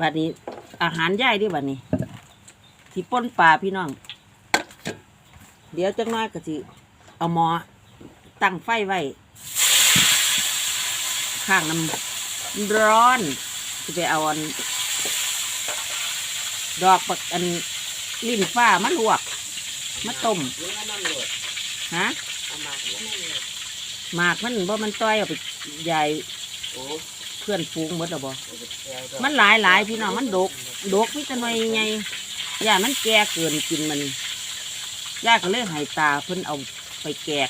บัดนี้ อาหารย่ายดิบัดนี้ที่ป่นปลาพี่น้อง เดี๋ยวจังน้อยก็สิเอาหมอตั้งไฟไว้ ข้างน้ำร้อนจะไปเอาอันดอกปักอันลิ้นฟ้ามาลวกมาต้มฮะเอามาแล้วน้ำโหมากมันบ่มันต้อยเอาไปใหญ่โอ้ เพื่อนฟูงหมดแล้วบ่เอาไปแก้วดอกมันหลายหลายพี่น้องมันดกดกมีแต่หน่อยไงย่ามันแก่เกินกินมันย่าก็เลยให้ตาเพิ่นเอาไปแกก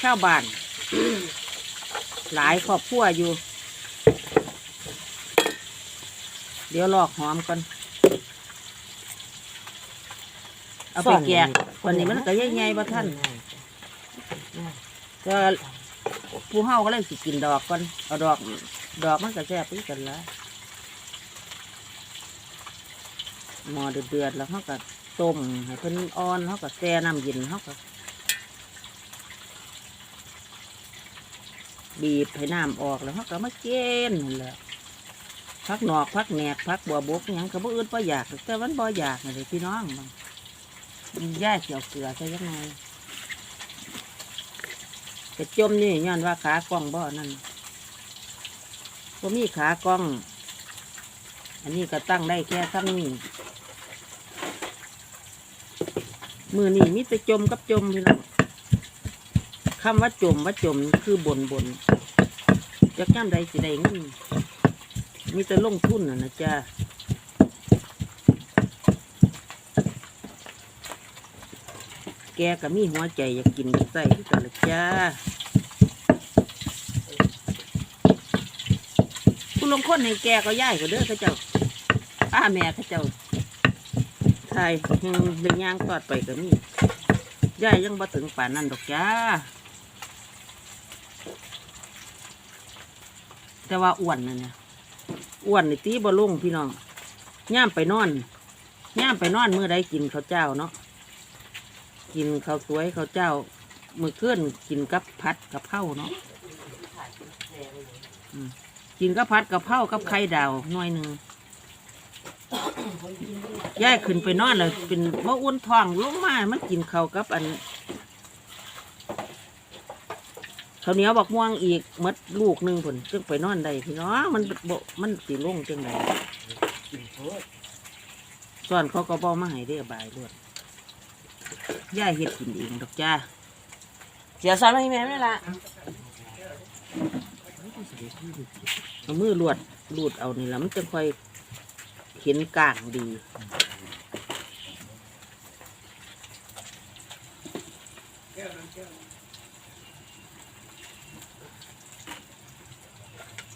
ข้าวบ้าน หลายครอบครัวอยู่ เดี๋ยวลอกหอมก่อนเอาไปแกกวันนี้มันก็ใหญ่ๆบ่ท่านก็ผู้เฮาก็เลยสิกินดอกก่อนเอาดอก ดอกมันก็แซ่บคือกันละหมอเดือดๆแล้วเขาก็ต้มให้เพิ่นอ่อนเขาก็แช่น้ำเย็นเขาก็บีบให้น้ำออกแล้วเขาก็มาเกณฑ์นั่นแหละพักหนอกพักแหนกพักบัวบกยังก็บ่อื่นบ่อยากแต่มันบ่อยากเลยพี่น้องมันย่าเขียวเกลือใส่ยังไงแต่จมนี่ย้อนว่าขากล้องบ่อนั่น ก็มีขากล้อง อันนี้ก็ตั้งได้แค่ซ้ำนี้มือนี่มีแต่จมกับจมพี่น้องคำว่าจมว่าจมคือบนบนจะย่ำใดสิใดเงินมีแต่ลงทุนน่ะนะจ๊ะแกก็มีหัวใจอยากกินใส่ที่กันละจ้า คนให้แกก็ย่ายก็เด้อเขาเจ้าป้าแม่เขาเจ้าทยยังเรื่องยางตอดไปก็มีย่ายยังบ่ถึงป่านนั้นดอกจ้า แต่ว่าอ้วนนั่นเนี่ยอ้วนในตีบ่ลงพี่น้องย่ามไปนอนย่ามไปนอนเมื่อใดกินข้าวเจ้าเนาะกินข้าวสวยข้าวเจ้ามือเคลื่อนกินกับพัดกับข้าวเนาะ กินกับพัดกับเผากับไข่ดาวหน่อยหนึ่งย่ายขึ้นไปนอนเลยเป็นว่าอ้วนท้องลงมา มันกินเข้าวกับอันข้าวเหนียวบอกม่วงอีกหมดลูกหนึ่งผลจึงไปนอนได้พี่น้องมันบ่มันสีลงจังไดกินส่วนเขาก็บอกมาให้ได้อบายรวดย่ายเฮ็ดกินเองดอกจ้าเสียซ้อนให้แม่ไม่ละ เอามือลวดลูดเอานี่ละมันจะค่อยเห็นกลางดี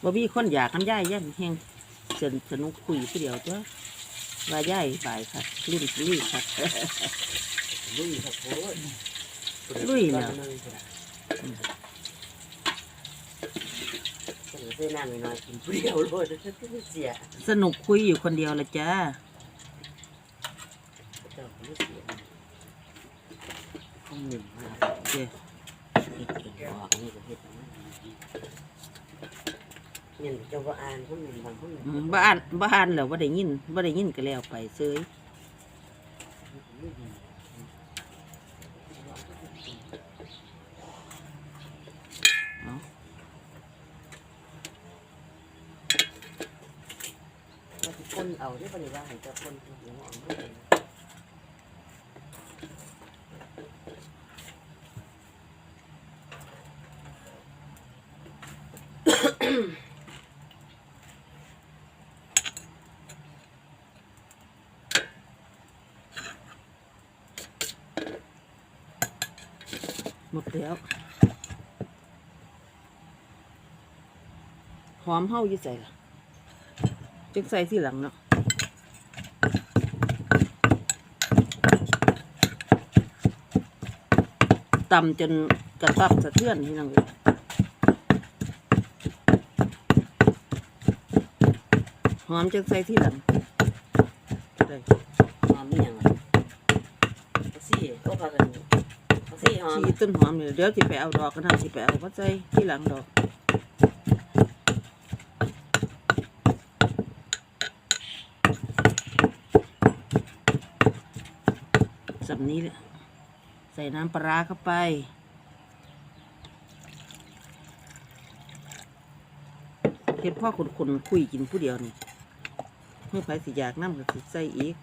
บ่มีคนอยากกันย่ายย่นแห้งสนสนุกคุยผู้เดียวตัวว่าย่ายบ่ายครับรุ่นลุยครับ ลุยครับโพดลุยแล้ว เสียน้ำน้อยกินเปรี้ยวโลดเสียสนุกคุยอยู่คนเดียวละจ้าเจ้าไม่เสียข้าวหนึ่งมาเจ้เห็ดเห็ดบอกนี่ก็เห็ดเนี่ยเจ้าว่าอ่านข้าวหนึ่งบางข้าวหนึ่งอืมบ้านบ้านแล้วว่าได้ยินว่าได้ยินก็แล้วไปเซยเอา ว่าจะคน เอาได้ปะเนี่ยว่าห้เจ้าคนหัวอ่อมหมดแล้วหอมเฮาอยู่ใส่ล่ะจึงใส่ที่หลังเนาะ ต่ำจนกระตับสะเทือนที่นังเลยหอมจังใส่ที่หลังได้หอมนี่ยังไงซี่ก็พากันซี่หอชีต้นหอมเดี๋ยวเดี๋ยวที่ไปเอาดอกกันนะที่ไปเอาก็ใส่ที่หลังดอกสำนี้แหละ ใส่น้ำปลาร้าเข้าไป เห็ดพ่อขุนๆคุยกินผู้เดียวนี่เมื่อไผสิอยากน้ำก็สิใส่อีก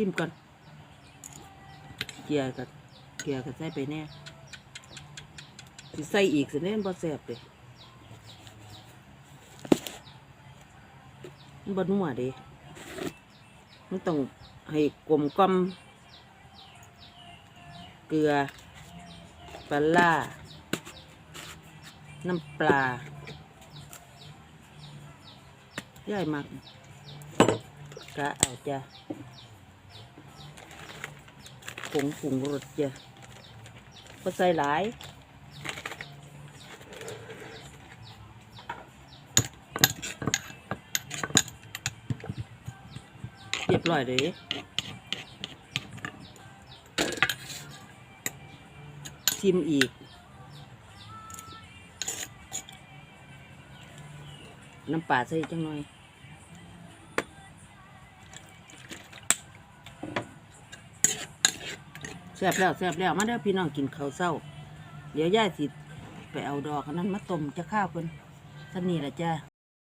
ซิมก่อนเกลียกับเกลียกับใส่ไปแน่สิใส่อีกสิเน่นบ่แซ่บเลยมันบ่นัวเด้มันต้องให้กลมกล่อมเกลือปลาร้าน้ำปลาย่ายมักกะเอาจ้ะ ผงปรุงรสจ้ะก็ใส่หลายเรียบร้อยเลยชิมอีก น้ำปลาใส่จังหน่อย แซ่บแล้วแซ่บแล้วมาเด้อพี่น้องกินข้าวเศร้า เดี๋ยวย่าสิไปเอาดอกอันนั้นมาต้มจะข้าวเพิ่นสนี่ละจ้า